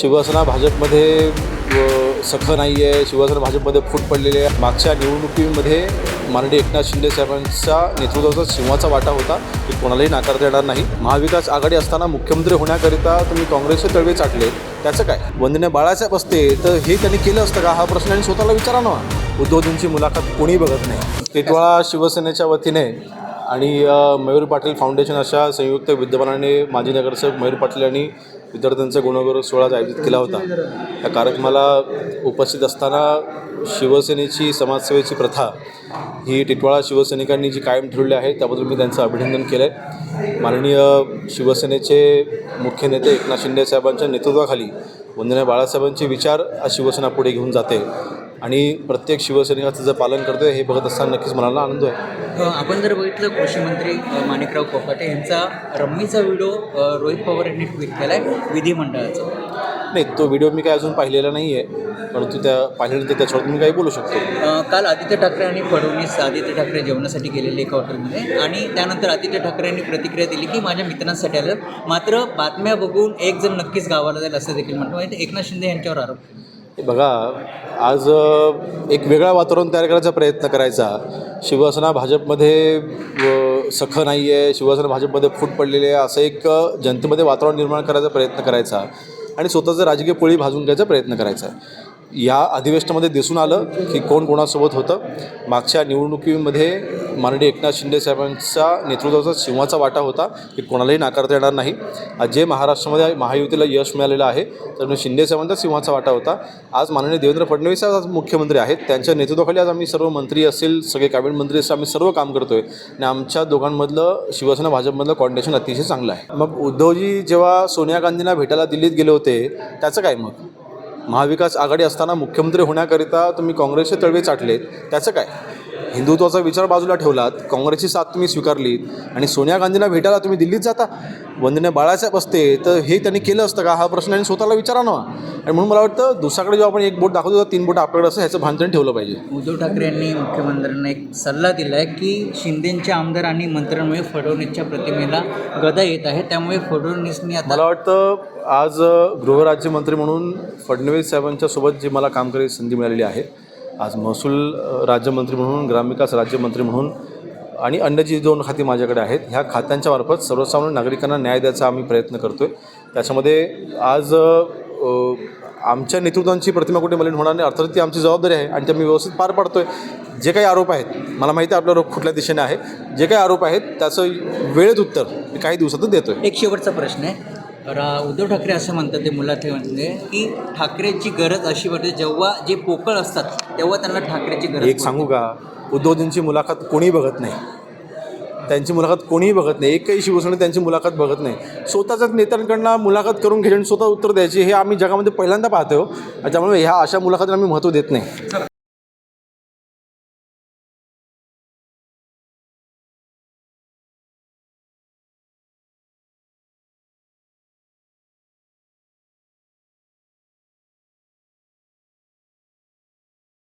शिवसेना भाजपमध्ये व सख नाही आहे शिवसेना भाजपमध्ये फूट पडलेली आहे. मागच्या निवडणुकीमध्ये माननीय एकनाथ शिंदे साहेबांचा नेतृत्वाचा सिंहाचा वाटा होता. ते कोणालाही नाकारता येणार नाही. महाविकास आघाडी असताना मुख्यमंत्री होण्याकरिता तुम्ही काँग्रेसचे तळवे चाटले. त्याचं काय? वंदने बाळासाहेब असते तर हे त्यांनी केलं असतं का? हा प्रश्न आणि स्वतःला विचारा ना उद्धवजींची मुलाखत कोणी बघत नाही? टिटवाळा शिवसेनेच्या वतीने आणि मयूर पाटील फाउंडेशन अशा संयुक्त विद्यमानाने माजी नगरसेवक मयूर पाटील यांनी विद्यार्थ्यांचा गुणगौरव सोहळा आयोजित केला होता. या कार्यक्रमाला उपस्थित असताना शिवसेनेची समाजसेवेची प्रथा ही टिटवाळा शिवसैनिकांनी जी कायम ठेवली आहे त्याबद्दल मी त्यांचं अभिनंदन केलं आहे माननीय शिवसेनेचे मुख्य नेते एकनाथ शिंदे साहेबांच्या नेतृत्वाखाली वंदना बाळासाहेबांचे विचार शिवसेना पुढे घेऊन जाते. आणि प्रत्येक शिवसैनिकाचं जर पालन करतोय हे बघत असताना नक्कीच मनाला आनंद आहे आपण जर बघितलं कृषी मंत्री माणिकराव कोकाटे यांचा रम्मीचा व्हिडिओ रोहित पवार यांनी ट्विट केला आहे विधिमंडळाचा. नाही तो व्हिडिओ मी काय अजून पाहिलेला नाही आहे परंतु त्या पाहिल्यानंतर त्याच्यावर मी काही बोलू शकतो. काल आदित्य ठाकरे आणि फडणवीस आदित्य ठाकरे जेवणासाठी गेलेले एका हॉटेलमध्ये आणि त्यानंतर आदित्य ठाकरे यांनी प्रतिक्रिया दिली की माझ्या मित्रांसाठी आलं. मात्र बातम्या बघून एक जण नक्कीच गावाला जाईल असं देखील म्हणतो. एकनाथ शिंदे यांच्यावर आरोप. केला. बघा आज एक वेगळा वातावरण तयार करायचा प्रयत्न करायचा. शिवसेना भाजपमध्ये व सख नाही आहे शिवसेना भाजपमध्ये फूट पडलेली आहे असं एक जनतेमध्ये वातावरण निर्माण करायचा प्रयत्न करायचा आणि स्वतःचं राजकीय पोळी भाजून घ्यायचा प्रयत्न करायचा. या अधिवेशनामध्ये दिसून आलं की कोण कोणासोबत होतं. मागच्या निवडणुकीमध्ये माननीय एकनाथ शिंदे साहेबांचा नेतृत्वाचा सिंहाचा वाटा होता की कोणालाही नाकारता येणार नाही. आज जे महाराष्ट्रामध्ये महायुतीला यश मिळालेलं आहे तर शिंदे साहेबांचा सिंहाचा वाटा होता. आज माननीय देवेंद्र फडणवीस आज मुख्यमंत्री आहेत. त्यांच्या नेतृत्वाखाली आज आम्ही सर्व मंत्री असतील सगळे कॅबिनेट मंत्री असतील आम्ही सर्व काम करतोय. आणि आमच्या दोघांमधलं शिवसेना भाजपमधलं कॉर्डिनेशन अतिशय चांगलं आहे. मग उद्धवजी जेव्हा सोनिया गांधींना भेटायला दिल्लीत गेले होते त्याचं काय मग? महाविकास आघाडी असताना मुख्यमंत्री होण्याकरिता तुम्ही काँग्रेसचे तळवे चाटलेत त्याचं काय? हिंदुत्वाचा विचार बाजूला ठेवलात काँग्रेसची साथ तुम्ही स्वीकारलीत आणि सोनिया गांधींना भेटायला तुम्ही दिल्लीत जाता. वंदने बाळासाहेब असते तर हे त्यांनी केलं असतं का? हा प्रश्न आणि स्वतःला विचारा ना आणि म्हणून मला वाटतं दुसऱ्याकडे जेव्हा आपण एक बोट दाखवतो तीन बोट आपल्याकडे असं ह्याचं भान ठेवलं पाहिजे. उद्धव ठाकरे यांनी मुख्यमंत्र्यांना एक सल्ला दिला आहे की शिंदेच्या आमदार आणि मंत्र्यांमुळे फडणवीसच्या प्रतिमेला गदा येत आहे. त्यामुळे फडणवीसनी आता मला वाटतं आज गृहराज्यमंत्री म्हणून फडणवीस साहेबांच्या सोबत जी मला काम करायची संधी मिळालेली आहे. आज महसूल राज्यमंत्री म्हणून ग्रामविकास राज्यमंत्री म्हणून आणि अन्य जी दोन खाती माझ्याकडे आहेत ह्या खात्यांच्या मार्फत सर्वसामान्य नागरिकांना न्याय द्यायचा आम्ही प्रयत्न करतो आहे त्याच्यामध्ये आज आमच्या नेतृत्वांची प्रतिमा कुठे मलिन होणार नाही अर्थात ती आमची जबाबदारी आहे आणि ते आम्ही व्यवस्थित पार पाडतो आहे जे काही आरोप आहेत मला माहिती आहे आपला रोग कुठल्या दिशेने आहे. जे काही आरोप आहेत त्याचं वेळेत उत्तर मी काही दिवसातच देतो आहे एक शेवटचा प्रश्न आहे. रा उद्धव ठाकरे असं म्हणतात ते मुलाखतीमध्ये म्हणजे की ठाकरेची गरज अशी वाटते जेव्हा जे पोकळ असतात तेव्हा त्यांना ठाकरेची गरज एक सांगू का? उद्धवजींची मुलाखत कोणी बघत नाही. त्यांची मुलाखत कोणीही बघत नाही. एकही शिवसेना त्यांची मुलाखत बघत नाही. स्वतःच्याच नेत्यांकडनं मुलाखत करून घ्यायची स्वतः उत्तर द्यायची हे आम्ही जगामध्ये पहिल्यांदा पाहतो हो. त्यामुळे ह्या अशा मुलाखतीला आम्ही महत्त्व देत नाही.